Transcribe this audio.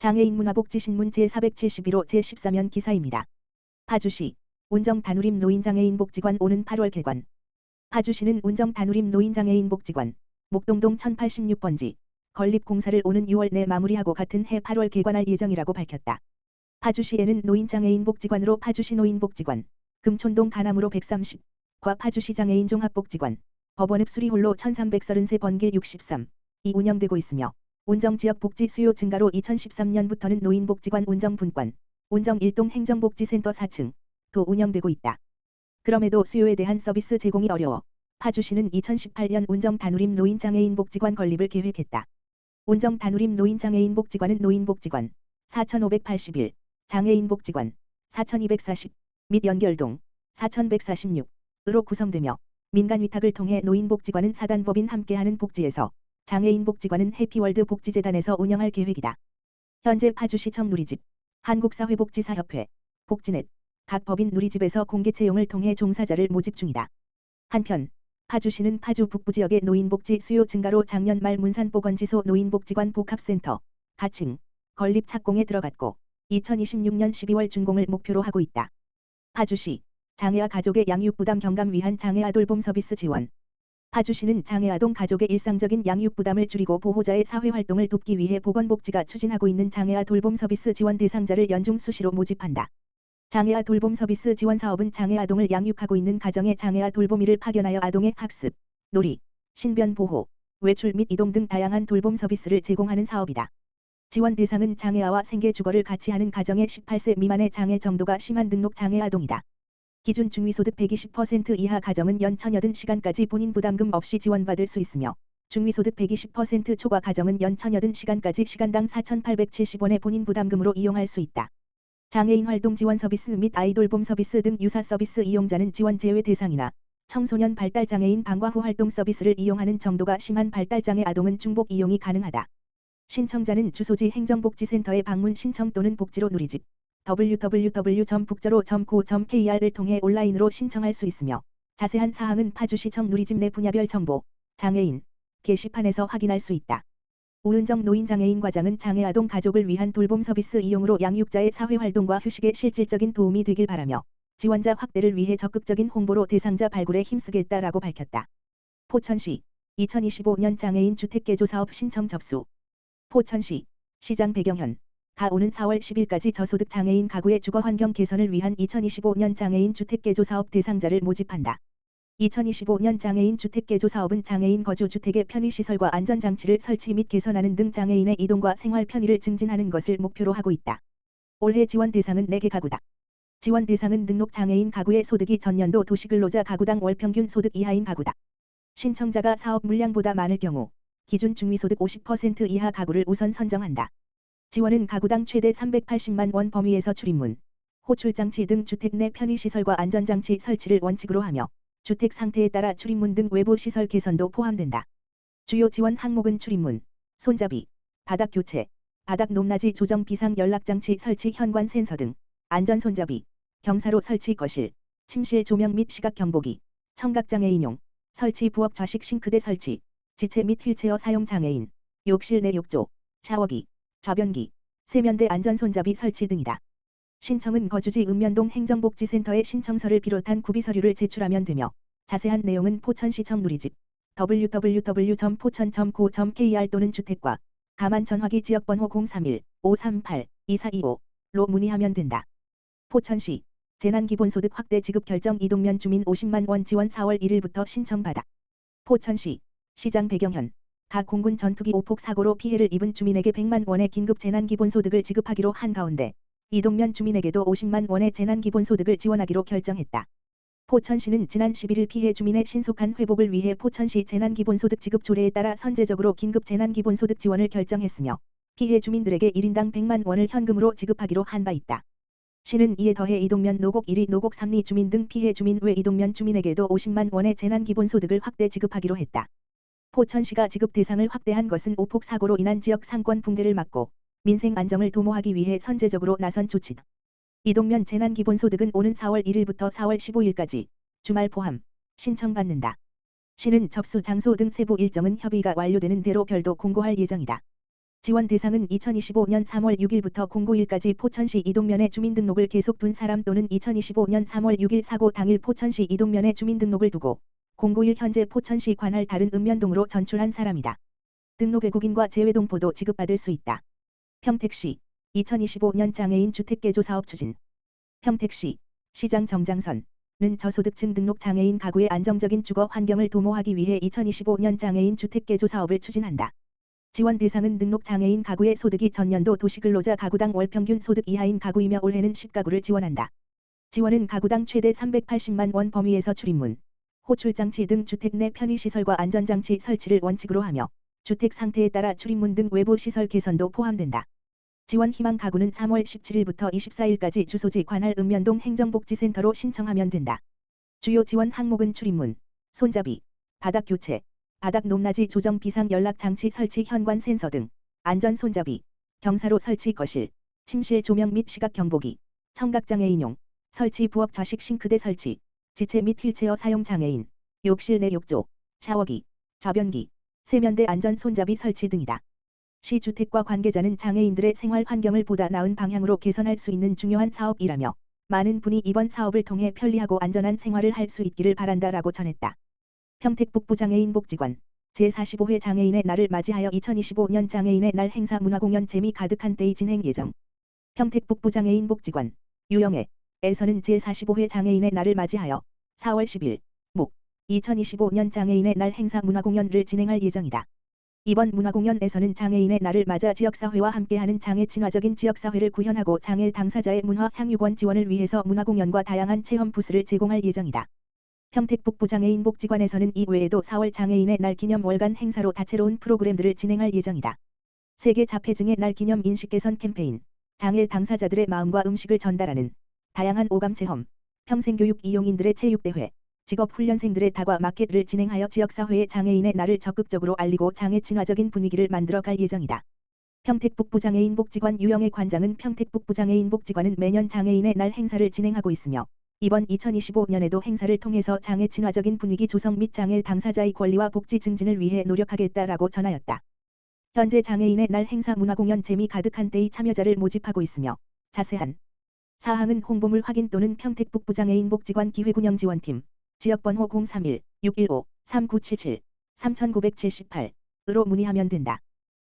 장애인 문화복지신문 제471호 제14면 기사입니다. 파주시 운정 다누림 노인장애인 복지관 오는 8월 개관 파주시는 운정 다누림 노인장애인 복지관 목동동 1086번지 건립 공사를 오는 6월 내 마무리하고 같은 해 8월 개관할 예정이라고 밝혔다. 파주시에는 노인장애인 복지관으로 파주시 노인복지관, 금촌동 가남으로 130, 과 파주시 장애인 종합복지관, 법원읍 수리홀로 1333번길 63, 이 운영되고 있으며 운정지역 복지 수요 증가로 2013년부터는 노인복지관 운정 1동 행정복지센터 4층, 도 운영되고 있다. 그럼에도 수요에 대한 서비스 제공이 어려워 파주시는 2018년 운정 다누림 노인장애인 복지관 건립을 계획했다. 운정 다누림 노인장애인 복지관은 노인복지관 4581, 장애인 복지관 4240, 및 연결동 4146으로 구성되며 민간 위탁을 통해 노인복지관은 사단법인 함께하는 복지에서 장애인 복지관은 해피월드 복지재단에서 운영할 계획이다. 현재 파주시청 누리집, 한국사회복지사협회, 복지넷, 각 법인 누리집에서 공개 채용을 통해 종사자를 모집 중이다. 한편 파주시는 파주 북부 지역의 노인복지 수요 증가로 작년 말 문산보건지소 노인복지관 복합센터 가층 건립 착공에 들어갔고 2026년 12월 준공을 목표로 하고 있다. 파주시 장애아 가족의 양육 부담 경감 위한 장애아 돌봄 서비스 지원 파주시는 장애아동 가족의 일상적인 양육 부담을 줄이고 보호자의 사회활동을 돕기 위해 보건복지가 추진하고 있는 장애아 돌봄 서비스 지원 대상자를 연중 수시로 모집한다. 장애아 돌봄 서비스 지원 사업은 장애아동을 양육하고 있는 가정의 장애아 돌보미를 파견하여 아동의 학습, 놀이, 신변 보호, 외출 및 이동 등 다양한 돌봄 서비스를 제공하는 사업이다. 지원 대상은 장애아와 생계 주거를 같이 하는 가정의 18세 미만의 장애 정도가 심한 등록 장애 아동이다. 기준 중위소득 120% 이하 가정은 연 1080시간까지 본인 부담금 없이 지원받을 수 있으며 중위소득 120% 초과 가정은 연 1080시간까지 시간당 4,870원의 본인 부담금으로 이용할 수 있다. 장애인 활동 지원 서비스 및 아이돌봄 서비스 등 유사 서비스 이용자는 지원 제외 대상이나 청소년 발달장애인 방과 후 활동 서비스를 이용하는 정도가 심한 발달장애 아동은 중복 이용이 가능하다. 신청자는 주소지 행정복지센터에 방문 신청 또는 복지로 누리집 www.북저로.co.kr을 통해 온라인으로 신청할 수 있으며 자세한 사항은 파주시청 누리집 내 분야별 정보, 장애인, 게시판에서 확인할 수 있다. 우은정 노인장애인 과장은 장애아동 가족을 위한 돌봄 서비스 이용으로 양육자의 사회활동과 휴식에 실질적인 도움이 되길 바라며 지원자 확대를 위해 적극적인 홍보로 대상자 발굴에 힘쓰겠다라고 밝혔다. 포천시 2025년 장애인 주택개조 사업 신청 접수 포천시 시장 배경현 가 오는 4월 10일까지 저소득 장애인 가구의 주거 환경 개선을 위한 2025년 장애인 주택개조 사업 대상자를 모집한다. 2025년 장애인 주택개조 사업은 장애인 거주 주택의 편의시설과 안전장치를 설치 및 개선하는 등 장애인의 이동과 생활 편의를 증진하는 것을 목표로 하고 있다. 올해 지원 대상은 4개 가구다. 지원 대상은 등록 장애인 가구의 소득이 전년도 도시근로자 가구당 월평균 소득 이하인 가구다. 신청자가 사업 물량보다 많을 경우 기준 중위소득 50% 이하 가구를 우선 선정한다. 지원은 가구당 최대 380만 원 범위에서 출입문, 호출장치 등 주택 내 편의시설과 안전장치 설치를 원칙으로 하며 주택 상태에 따라 출입문 등 외부 시설 개선도 포함된다. 주요 지원 항목은 출입문, 손잡이, 바닥 교체, 바닥 높낮이 조정 비상 연락장치 설치 현관 센서 등 안전 손잡이, 경사로 설치 거실, 침실 조명 및 시각 경보기, 청각장애인용, 설치 부엌 좌식 싱크대 설치, 지체 및 휠체어 사용 장애인, 욕실 내 욕조, 샤워기, 좌변기, 세면대 안전 손잡이 설치 등이다. 신청은 거주지 읍면동 행정복지센터에 신청서를 비롯한 구비 서류를 제출하면 되며 자세한 내용은 포천시청 누리집 www.포천.go.kr 또는 주택과 가만 전화기 지역번호 031-538-2425로 문의하면 된다. 포천시 재난기본소득 확대 지급 결정 이동면 주민 50만 원 지원 4월 1일부터 신청받아. 포천시 시장 배경현 각 공군 전투기 오폭 사고로 피해를 입은 주민에게 100만 원의 긴급 재난기본소득을 지급하기로 한 가운데 이동면 주민에게도 50만 원의 재난기본소득을 지원하기로 결정했다. 포천시는 지난 11일 피해 주민의 신속한 회복을 위해 포천시 재난기본소득 지급 조례에 따라 선제적으로 긴급 재난기본소득 지원을 결정했으며 피해 주민들에게 1인당 100만 원을 현금으로 지급하기로 한 바 있다. 시는 이에 더해 이동면 노곡 1리 노곡 3리 주민 등 피해 주민 외 이동면 주민에게도 50만 원의 재난기본소득을 확대 지급하기로 했다. 포천시가 지급 대상을 확대한 것은 오폭 사고로 인한 지역 상권 붕괴를 막고 민생 안정을 도모하기 위해 선제적으로 나선 조치다. 이동면 재난기본소득은 오는 4월 1일부터 4월 15일까지 주말 포함 신청받는다. 시는 접수 장소 등 세부 일정은 협의가 완료되는 대로 별도 공고할 예정이다. 지원 대상은 2025년 3월 6일부터 091까지 포천시 이동면에 주민등록을 계속 둔 사람 또는 2025년 3월 6일 사고 당일 포천시 이동면에 주민등록을 두고 091 현재 포천시 관할 다른 읍면동으로 전출한 사람이다. 등록 외국인과 재외동포도 지급받을 수 있다. 평택시 2025년 장애인 주택개조 사업 추진 평택시 시장 정장선은 저소득층 등록 장애인 가구의 안정적인 주거 환경을 도모하기 위해 2025년 장애인 주택개조 사업을 추진한다. 지원 대상은 등록 장애인 가구의 소득이 전년도 도시근로자 가구당 월 평균 소득 이하인 가구이며 올해는 10가구를 지원한다. 지원은 가구당 최대 380만 원 범위에서 출입문, 호출장치 등 주택 내 편의시설과 안전장치 설치를 원칙으로 하며 주택 상태에 따라 출입문 등 외부 시설 개선도 포함된다. 지원 희망 가구는 3월 17일부터 24일까지 주소지 관할 읍면동 행정복지센터로 신청하면 된다. 주요 지원 항목은 출입문, 손잡이, 바닥 교체, 바닥 높낮이 조정 비상 연락 장치 설치 현관 센서 등 안전 손잡이, 경사로 설치 거실, 침실 조명 및 시각 경보기, 청각 장애인용, 설치 부엌 좌식 싱크대 설치, 지체 및 휠체어 사용 장애인, 욕실 내 욕조, 샤워기, 자변기, 세면대 안전 손잡이 설치 등이다. 시 주택과 관계자는 장애인들의 생활 환경을 보다 나은 방향으로 개선할 수 있는 중요한 사업이라며 많은 분이 이번 사업을 통해 편리하고 안전한 생활을 할 수 있기를 바란다라고 전했다. 평택북부 장애인 복지관 제45회 장애인의 날을 맞이하여 2025년 장애인의 날 행사 문화공연 재미 가득한 데이 진행 예정. 평택북부 장애인 복지관 유영애 에서는 제45회 장애인의 날을 맞이하여 4월 10일 목 2025년 장애인의 날 행사 문화공연을 진행할 예정이다. 이번 문화공연에서는 장애인의 날을 맞아 지역사회와 함께하는 장애 친화적인 지역사회를 구현하고 장애 당사자의 문화 향유권 지원을 위해서 문화공연과 다양한 체험 부스를 제공할 예정이다. 평택북부 장애인 복지관에서는 이 외에도 4월 장애인의 날 기념 월간 행사로 다채로운 프로그램들을 진행할 예정이다. 세계 자폐증의 날 기념 인식 개선 캠페인, 장애 당사자들의 마음과 음식을 전달하는 다양한 오감 체험, 평생 교육 이용인들의 체육대회, 직업훈련생들의 다과 마켓을 진행하여 지역사회의 장애인의 날을 적극적으로 알리고 장애 친화적인 분위기를 만들어 갈 예정이다. 평택북부 장애인 복지관 유영애 관장은 평택북부 장애인 복지관은 매년 장애인의 날 행사를 진행하고 있으며 이번 2025년에도 행사를 통해서 장애 친화적인 분위기 조성 및 장애 당사자의 권리와 복지 증진을 위해 노력하겠다라고 전하였다. 현재 장애인의 날 행사 문화공연 재미 가득한 데이 참여자를 모집하고 있으며 자세한 사항은 홍보물 확인 또는 평택 북부 장애인 복지관 기회군영 지원팀 지역번호 031-615-3977 3978으로 문의하면 된다.